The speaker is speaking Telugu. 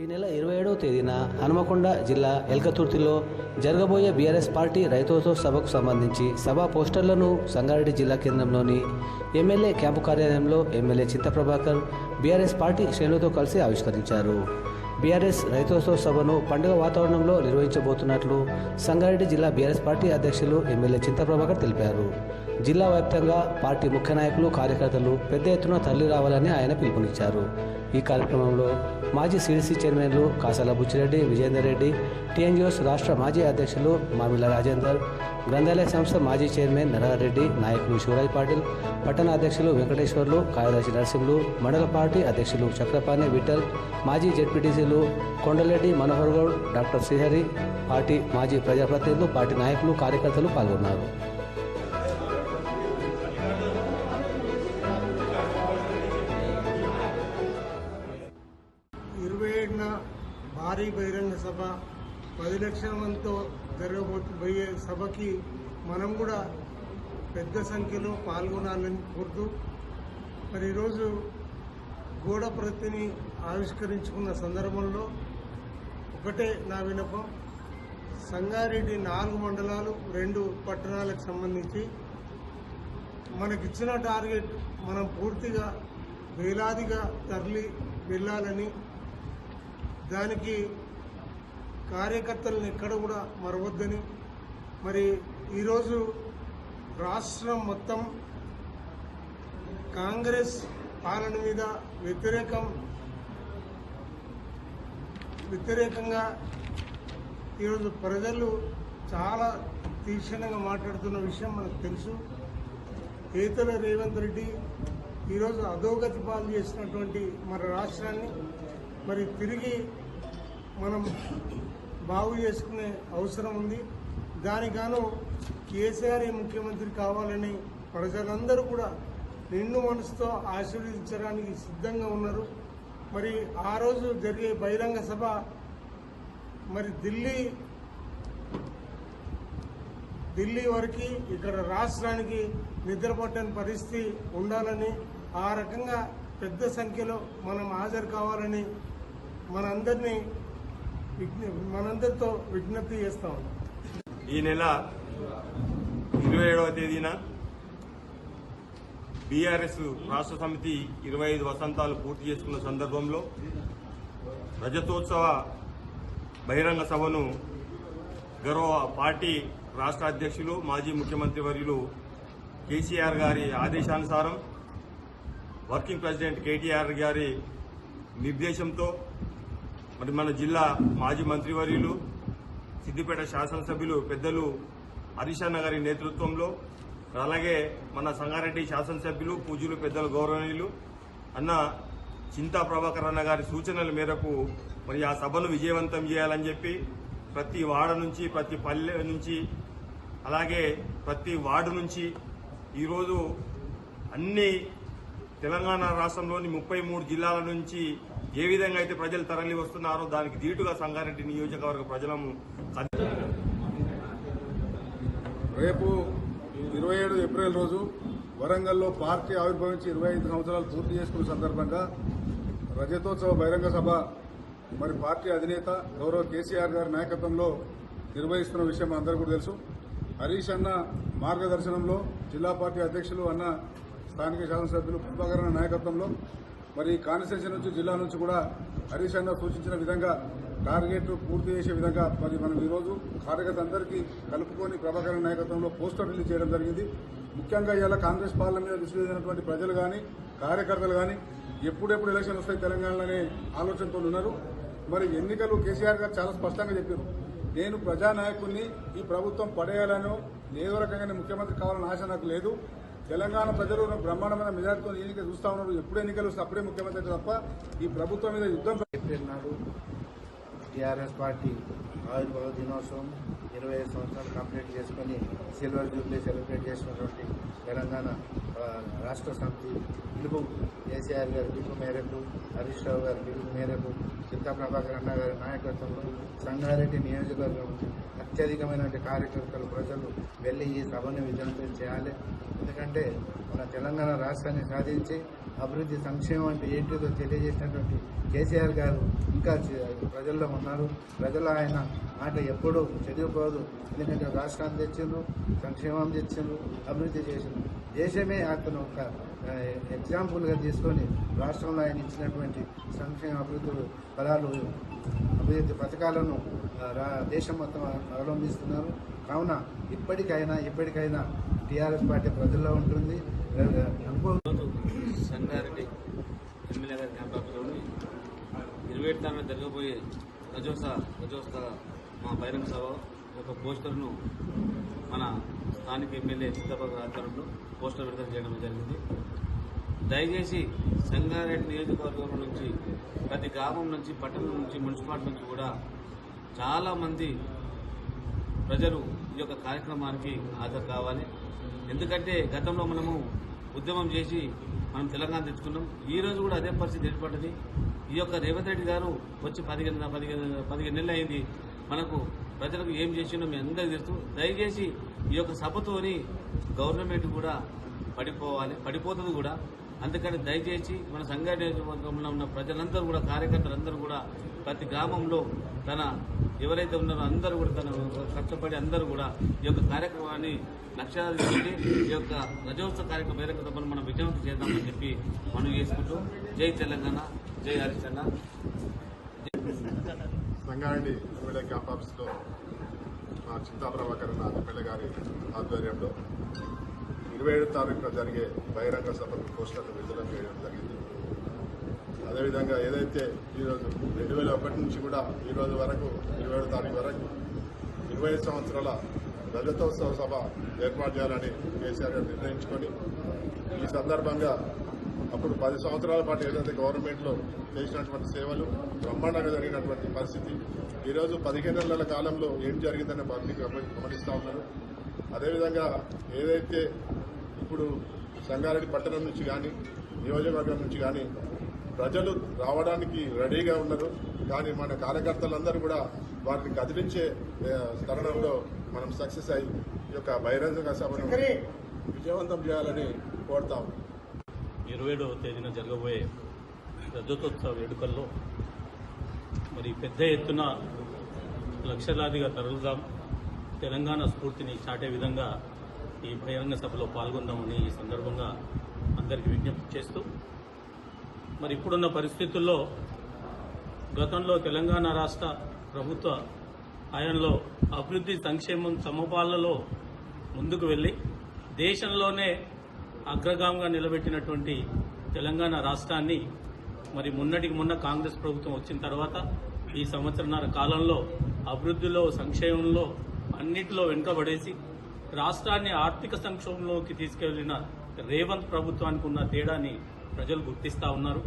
ఈ నెల ఇరవై ఏడవ తేదీన హనుమకొండ జిల్లా ఎల్కతుర్తిలో జరగబోయే బీఆర్ఎస్ పార్టీ రైతోత్సవ సభకు సంబంధించి సభా పోస్టర్లను సంగారెడ్డి జిల్లా కేంద్రంలోని ఎమ్మెల్యే క్యాంపు కార్యాలయంలో ఎమ్మెల్యే చింతప్రభాకర్ బీఆర్ఎస్ పార్టీ శ్రేణులతో కలిసి ఆవిష్కరించారు. బీఆర్ఎస్ రైతోత్సవ సభను పండుగ వాతావరణంలో నిర్వహించబోతున్నట్లు సంగారెడ్డి జిల్లా బీఆర్ఎస్ పార్టీ అధ్యక్షులు ఎమ్మెల్యే చింతప్రభాకర్ తెలిపారు. జిల్లా వ్యాప్తంగా పార్టీ ముఖ్య నాయకులు కార్యకర్తలు పెద్ద ఎత్తున తరలి రావాలని ఆయన పిలుపునిచ్చారు. ఈ కార్యక్రమంలో మాజీ సిడిసి చైర్మన్లు కాసాల బుచ్చిరెడ్డి విజేందర్ రెడ్డి టీఎన్జిఓస్ రాష్ట్ర మాజీ అధ్యక్షులు మామిల రాజేందర్ గ్రంథాలయ సంస్థ మాజీ చైర్మన్ నరారెడ్డి నాయకులు శివరాజ్ పాటిల్ పట్టణ అధ్యక్షులు వెంకటేశ్వర్లు కార్యదర్శి నరసింహులు మండల పార్టీ అధ్యక్షులు చక్రపాణి విఠల్ మాజీ జెడ్పీటీసీలు కొండలెడ్డి మనోహర్ గౌడ్ డాక్టర్ శ్రీహరి పార్టీ మాజీ ప్రజాప్రతినిధులు పార్టీ నాయకులు కార్యకర్తలు పాల్గొన్నారు. భారీ బహిరంగ సభ పది లక్షల మందితో జరగబోయే సభకి మనం కూడా పెద్ద సంఖ్యలో పాల్గొనాలని కోరుతూ మరి ఈరోజు గోడ ప్రతిని ఆవిష్కరించుకున్న సందర్భంలో ఒకటే నా వినపం సంగారెడ్డి నాలుగు మండలాలు రెండు పట్టణాలకు సంబంధించి మనకిచ్చిన టార్గెట్ మనం పూర్తిగా వేలాదిగా తరలి వెళ్ళాలని దానికి కార్యకర్తలను ఎక్కడ కూడా మరవద్దని మరి ఈరోజు రాష్ట్రం మొత్తం కాంగ్రెస్ పాలన మీద వ్యతిరేకం వ్యతిరేకంగా ఈరోజు ప్రజలు చాలా తీక్షణంగా మాట్లాడుతున్న విషయం మనకు తెలుసు. ఏతల రేవంత్ రెడ్డి ఈరోజు అధోగతి పాలు చేసినటువంటి మన రాష్ట్రాన్ని మరి తిరిగి మనం బాగు చేసుకునే అవసరం ఉంది. దానిగాను కేసీఆర్ ముఖ్యమంత్రి కావాలని ప్రజలందరూ కూడా నిండు మనసుతో ఆశీర్వదించడానికి సిద్ధంగా ఉన్నారు. మరి ఆ రోజు జరిగే బహిరంగ సభ మరి ఢిల్లీ ఢిల్లీ వరకు ఇక్కడ రాష్ట్రానికి నిద్రపట్టని పరిస్థితి ఉండాలని ఆ రకంగా పెద్ద సంఖ్యలో మనం హాజరు కావాలని మనందరినీ మనందరితో విజ్ఞప్తి చేస్తా ఉన్నాం. ఈ నెల ఇరవై ఏడవ తేదీన బీఆర్ఎస్ రాష్ట్ర సమితి ఇరవై ఐదు వసంతాలు పూర్తి చేసుకున్న సందర్భంలో రజతోత్సవ బహిరంగ సభను గౌరవ పార్టీ రాష్ట్ర అధ్యక్షులు మాజీ ముఖ్యమంత్రి వర్యులు కేసీఆర్ గారి ఆదేశానుసారం వర్కింగ్ ప్రెసిడెంట్ కేటీఆర్ గారి నిర్దేశంతో మరి మన జిల్లా మాజీ మంత్రివర్యులు సిద్దిపేట శాసనసభ్యులు పెద్దలు హరీష్ గారి నేతృత్వంలో అలాగే మన సంగారెడ్డి శాసనసభ్యులు పూజలు పెద్దలు గౌరవనీయులు అన్న చింతా ప్రభాకర్ అన్న గారి సూచనల మేరకు మరి ఆ సభను విజయవంతం చేయాలని చెప్పి ప్రతి వాడ నుంచి ప్రతి పల్లె నుంచి అలాగే ప్రతి వార్డు నుంచి ఈరోజు అన్ని తెలంగాణ రాష్ట్రంలోని ముప్పై మూడు జిల్లాల నుంచి ఏ విధంగా అయితే ప్రజలు తరలి వస్తున్నారో దానికి దీటుగా సంగారెడ్డి నియోజకవర్గ ప్రజలము రేపు ఇరవై ఏడు ఏప్రిల్ రోజు వరంగల్లో పార్టీ ఆవిర్భవించి ఇరవై ఐదు సంవత్సరాలు పూర్తి చేసుకున్న సందర్భంగా రజతోత్సవ బహిరంగ సభ మరి పార్టీ అధినేత గౌరవ కేసీఆర్ గారి నాయకత్వంలో నిర్వహిస్తున్న విషయం అందరూ కూడా తెలుసు. హరీష్ అన్న మార్గదర్శనంలో జిల్లా పార్టీ అధ్యక్షులు అన్న స్థానిక శాసనసభ్యులు ప్రభాకర్ నాయకత్వంలో మరి కాన్స్టిట్యూన్సీ నుంచి జిల్లా నుంచి కూడా హరీష్ అన్న సూచించిన విధంగా టార్గెట్ పూర్తి చేసే విధంగా మరి మనం ఈరోజు కార్యకర్త అందరికీ కలుపుకొని ప్రభాకర్ నాయకత్వంలో పోస్టర్ రిలీజ్ చేయడం జరిగింది. ముఖ్యంగా ఇవాళ కాంగ్రెస్ పాలన మీద విసిరినటువంటి ప్రజలు కానీ కార్యకర్తలు కానీ ఎప్పుడెప్పుడు ఎలక్షన్ వస్తాయి తెలంగాణలోనే ఆలోచనతో ఉన్నారు. మరి ఎన్నికలు కేసీఆర్ గారు చాలా స్పష్టంగా చెప్పారు. నేను ప్రజానాయకుడిని ఈ ప్రభుత్వం పడేయాలనో ఏదో రకంగా ముఖ్యమంత్రి కావాలని ఆశ నాకు లేదు. తెలంగాణ ప్రజలు బ్రహ్మాండమైన మెజార్టీతో ఎన్నిక చూస్తా ఉన్నారు. ఎప్పుడు ఎన్నికలు వస్తే అప్పుడే ముఖ్యమంత్రి తప్ప ఈ ప్రభుత్వం మీద యుద్ధం ఏప్రిల్ నాడు టీఆర్ఎస్ పార్టీ ఆవిర్భావ దినోత్సవం ఇరవై ఐదు సంవత్సరాలు కంప్లీట్ చేసుకుని సిల్వర్ జూబ్లీ సెలబ్రేట్ చేసినటువంటి తెలంగాణ రాష్ట్ర సమితి పిలుపు కేసీఆర్ గారి పిలుపు మేరకు హరీష్ రావు గారి పిలుపు మేరకు చింతా ప్రభాకర్ అన్న గారి నాయకత్వంలో సంగారెడ్డి నియోజకవర్గం అత్యధికమైనటువంటి కార్యకర్తలు ప్రజలు వెళ్ళి ఈ సభను విజయవంతం చేయాలి. ఎందుకంటే మన తెలంగాణ రాష్ట్రాన్ని సాధించి అభివృద్ధి సంక్షేమం అంటే ఏంటిదో తెలియజేసినటువంటి కేసీఆర్ గారు ఇంకా ప్రజల్లో ఉన్నారు. ప్రజలు ఆయన మాట ఎప్పుడూ చదివిపోదు ఎందుకంటే రాష్ట్రాన్ని తెచ్చిండ్రు సంక్షేమం తెచ్చిండ్రు అభివృద్ధి చేసిండ్రు. దేశమే అతను ఒక ఎగ్జాంపుల్గా తీసుకొని రాష్ట్రంలో ఆయన ఇచ్చినటువంటి సంక్షేమ అభివృద్ధి ఫలాలు అభివృద్ధి పథకాలను రా- దేశం మొత్తం అవలంబిస్తున్నారు. కావున ఇప్పటికైనా ఇప్పటికైనా టీఆర్ఎస్ పార్టీ ప్రజల్లో ఉంటుంది. సంగారెడ్డి ఎమ్మెల్యే గారి క్యాంప్ ఆఫీస్లోని ఇరవై ఏడు తారీఖు జరగబోయే రజోత్సవ రజోత్సవ మా బహిరంగ సభ ఒక పోస్టర్ను మన స్థానిక ఎమ్మెల్యే చిత్తబాబు ఆధ్వర్యంలో పోస్టర్ విడుదల చేయడం జరిగింది. దయచేసి సంగారెడ్డి నియోజకవర్గం నుంచి ప్రతి గ్రామం నుంచి పట్టణం నుంచి మున్సిపాలిటీ నుంచి కూడా చాలామంది ప్రజలు ఈ యొక్క కార్యక్రమానికి హాజరు కావాలి. ఎందుకంటే గతంలో మనము ఉద్యమం చేసి మనం తెలంగాణ తెచ్చుకున్నాం. ఈ రోజు కూడా అదే పరిస్థితి ఏర్పడ్డది ఈ యొక్క రేవంత్ రెడ్డి గారు వచ్చి పదిహేను పదిహేను పదిహేను నెలలు అయింది. మనకు ప్రజలకు ఏం చేసిండో మీ అందరికీ తెలుసు. దయచేసి ఈ యొక్క సభతోని గవర్నమెంట్ కూడా పడిపోవాలి పడిపోతుంది కూడా. అందుకని దయచేసి మన సంఘటన నియోజకవర్గంలో ఉన్న ప్రజలందరూ కూడా కార్యకర్తలందరూ కూడా ప్రతి గ్రామంలో తన ఎవరైతే ఉన్నారో అందరూ కూడా తన కష్టపడి అందరూ కూడా ఈ యొక్క కార్యక్రమాన్ని లక్ష్యాలు ఈ యొక్క రజోత్సవ కార్యక్రమం వేరే సభను మనం విజయవంతం చేద్దామని చెప్పి మనం చేసుకుంటూ జై తెలంగాణ జై హరిచన్న సంగారెడ్డి ఎమ్మెల్యే క్యాంప్ ఆఫీస్లో మా చింతా ప్రభాకర్ ఎమ్మెల్యే గారి ఆధ్వర్యంలో ఇరవై ఏడు తారీఖున జరిగే బహిరంగ సభకు పోస్టర్లు విడుదల చేయడం జరిగింది. అదేవిధంగా ఏదైతే ఈరోజు రెండు వేల ఒకటి నుంచి కూడా ఈ రోజు వరకు ఇరవై ఏడు తారీఖు వరకు ఇరవై సంవత్సరాల రజతోత్సవ సభ ఏర్పాటు చేయాలని కేసీఆర్ గారు నిర్ణయించుకొని ఈ సందర్భంగా అప్పుడు పది సంవత్సరాల పాటు ఏదైతే గవర్నమెంట్లో చేసినటువంటి సేవలు బ్రహ్మాండంగా జరిగినటువంటి పరిస్థితి ఈరోజు పదిహేను నెలల కాలంలో ఏం జరిగిందనే పబ్లిక్ గమనిస్తూ ఉన్నారు. అదేవిధంగా ఏదైతే ఇప్పుడు సంగారెడ్డి పట్టణం నుంచి కానీ నియోజకవర్గం నుంచి కానీ ప్రజలు రావడానికి రెడీగా ఉన్నారు కానీ మన కార్యకర్తలందరూ కూడా వారిని కదిలించే తరుణంలో మనం సక్సెస్ అయ్యి ఈ యొక్క బహిరంగ సభను విజయవంతం చేయాలని కోరుతాం. ఇరవై ఏడవ తేదీన జరగబోయే రజతోత్సవ వేడుకల్లో మరి పెద్ద ఎత్తున లక్షలాదిగా తరలుదాం తెలంగాణ స్ఫూర్తిని చాటే విధంగా ఈ బహిరంగ సభలో పాల్గొందామని ఈ సందర్భంగా అందరికీ విజ్ఞప్తి చేస్తూ మరి ఇప్పుడున్న పరిస్థితుల్లో గతంలో తెలంగాణ రాష్ట్ర ప్రభుత్వ హయాంలో అభివృద్ధి సంక్షేమం సమపాలలో ముందుకు వెళ్ళి దేశంలోనే అగ్రగామంగా నిలబెట్టినటువంటి తెలంగాణ రాష్ట్రాన్ని మరి మొన్నటికి మొన్న కాంగ్రెస్ ప్రభుత్వం వచ్చిన తర్వాత ఈ సంవత్సరన్నర కాలంలో అభివృద్ధిలో సంక్షేమంలో అన్నిటిలో వెనుకబడేసి రాష్ట్రాన్ని ఆర్థిక సంక్షోభంలోకి తీసుకెళ్ళిన రేవంత్ ప్రభుత్వానికి ఉన్న తేడాని ప్రజలు గుర్తిస్తా ఉన్నారు.